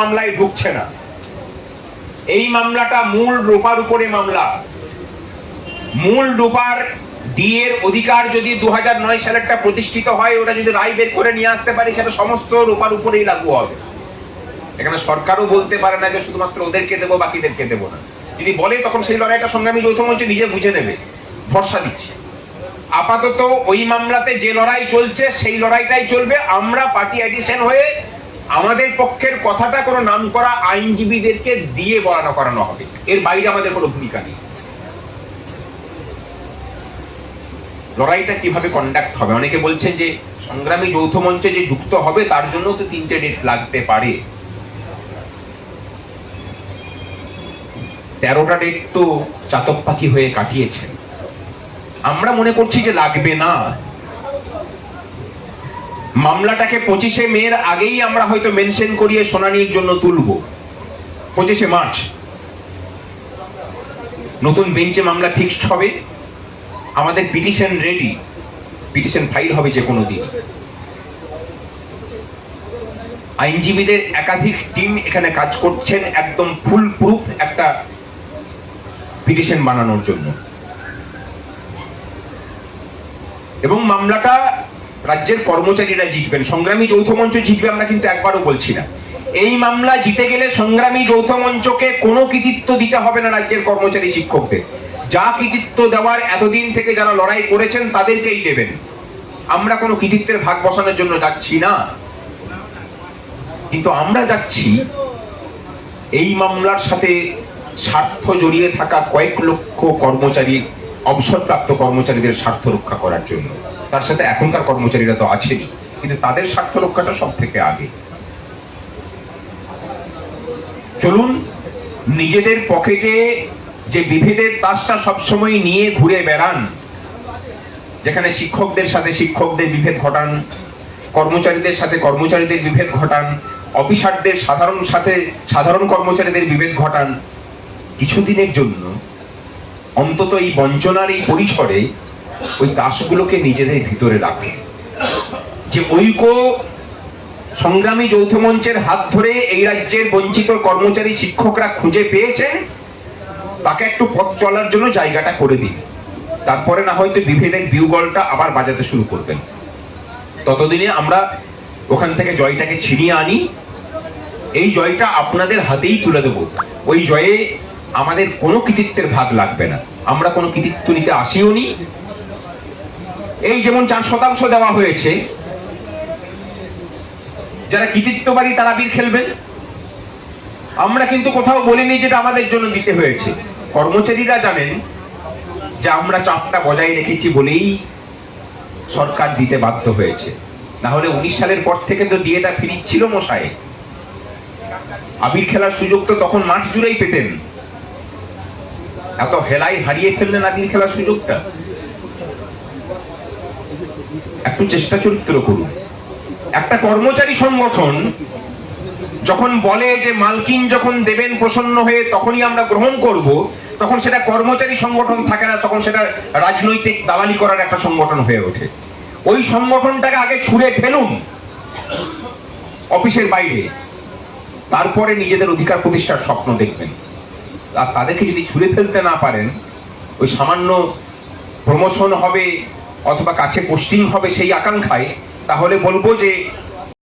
মামলায় ঢুকছে না। এই মামলাটা মূল রূপার উপরে মামলা। মূল রূপার ডিএর অধিকার যদি দু নয় সালেরটা প্রতিষ্ঠিত হয়, ওটা যদি রায় বের করে নিয়ে আসতে পারি, সেটা সমস্ত রূপার উপরেই লাগু হবে। এখানে সরকারও বলতে পারে না যে শুধুমাত্র ওদেরকে দেবো, বাকিদেরকে দেবো না। যদি বলে, তখন সেই লড়াইটা সংগ্রামী যৌথ মঞ্চ নিজে বুঝে নেবে, ভরসা দিচ্ছে। আপাতত ওই মামলাতে যে লড়াই চলছে, সেই লড়াইটাই চলবে। আমরা পার্টি অ্যাডিশন হয়ে আমাদের পক্ষের কথাটা কোনো নাম করা আইনজীবীদেরকে দিয়ে বলানো করানো হবে। এর বাইরে আমাদের কোনো ভূমিকা নেই। লড়াইটা কীভাবে কন্ডাক্ট হবে? অনেকে বলছেন যে সংগ্রামী যৌথ মঞ্চে যে যুক্ত হবে, তার জন্য তো তিনটে ডেট লাগতে পারে। তেরোটা ডেট তো চাতক পাখি হয়ে কাটিয়েছেন। আমরা মনে করছি যে লাগবে না। মামলাটাকে পঁচিশে মের আগেই আমরা হয়তো মেনশন করিয়ে শুনানির জন্য তুলব। পঁচিশে মার্চ। নতুন বেঞ্চে মামলা ফিক্সড হবে। আমাদের পিটিশন রেডি। পিটিশন ফাইল হবে যে কোনো দিন। আইনজীবীদের একাধিক টিম এখানে কাজ করছেন, একদম ফুল প্রুফ একটা পিটিশন বানানোর জন্য। এবং মামলাটা রাজ্যের কর্মচারীরা জিতবেন। সংগ্রামী যৌথ মঞ্চ জিতবে আমরা কিন্তু একবারও বলছি না। এই মামলা জিতে গেলে সংগ্রামী যৌথ মঞ্চকে কোনো কৃতিত্ব দিতে হবে না রাজ্যের কর্মচারী শিক্ষকদের। যা কৃতিত্ব দেওয়ার এতদিন থেকে যারা লড়াই করেছেন তাদেরকেই দেবেন। আমরা কোনো কৃতিত্বের ভাগ বসানোর জন্য যাচ্ছি না। কিন্তু আমরা যাচ্ছি এই মামলার সাথে স্বার্থ জড়িয়ে থাকা কয়েক লক্ষ কর্মচারী, অবসরপ্রাপ্ত কর্মচারীদের স্বার্থ রক্ষা করার জন্য। তার সাথে এখনকার কর্মচারীরা তো আছেনই কিন্তু তাদের স্বার্থ রক্ষাটা সব থেকে আগে। চলুন, নিজেদের পকেটে যে বিভেদের তাসটা সবসময় নিয়ে ঘুরে বেড়ান, যেখানে শিক্ষকদের সাথে শিক্ষকদের বিভেদ ঘটান, কর্মচারীদের সাথে কর্মচারীদের বিভেদ ঘটান, অফিসারদের সাধারণ সাথে সাধারণ কর্মচারীদের বিভেদ ঘটান। কিছুদিনের জন্য অন্তত এই বঞ্চনার এই পরিসরে ওই তাসগুলোকে নিজেদের ভিতরে রাখে। যে ঐক্য সংগ্রামী যৌথ মঞ্চের হাত ধরে এই রাজ্যের বঞ্চিত কর্মচারী শিক্ষকরা খুঁজে পেয়েছেন তাকে একটু পথ চলার জন্য জায়গাটা করে দিন। তারপরে না হয়তো বিভেদের বিউগলটা আবার বাজাতে শুরু করবেন। ততদিনে আমরা ওখান থেকে জয়টাকে ছিনিয়ে আনি। এই জয়টা আপনাদের হাতেই তুলে দেব। ওই জয়ে আমাদের কোনো কৃতিত্বের ভাগ লাগবে না। আমরা কোনো কৃতিত্ব নিতে আসিও নি। এই যেমন চার শতাংশ দেওয়া হয়েছে, যারা কৃতিত্ববাদী তারা বীর খেলবেন। আমরা কিন্তু কোথাও বলিনি যেটা আমাদের জন্য দিতে হয়েছে। কর্মচারীরা জানেন যে আমরা চাপটা বজায় রেখেছি বলেই সরকার দিতে বাধ্য হয়েছে। না হলে উনিশ সালের পর থেকে তো ডিএটা ফিরিচ্ছিল মশাই। আবির খেলার সুযোগ তো তখন মাঠ জুড়েই পেতেন। এত হেলাই হারিয়ে ফেললেন আবির খেলার সুযোগটা। একটু চেষ্টা চরিত্র করুন। একটা কর্মচারী সংগঠন যখন বলে যে মালকিন যখন দেবেন প্রসন্ন হয়ে তখনই আমরা গ্রহণ করব, তখন সেটা কর্মচারী সংগঠন থাকে না, তখন সেটা রাজনৈতিক দালালি করার একটা সংগঠন হয়ে ওঠে। ওই সংগঠনটাকে আগে ছুঁড়ে ফেলুন অফিসের বাইরে। তারপরে নিজেদের অধিকার প্রতিষ্ঠার স্বপ্ন দেখবেন। আর তাদেরকে যদি ছুঁড়ে ফেলতে না পারেন, ওই সামান্য প্রমোশন হবে অথবা কাছে পোস্টিং হবে সেই আকাঙ্ক্ষায় তাহলে বলব যে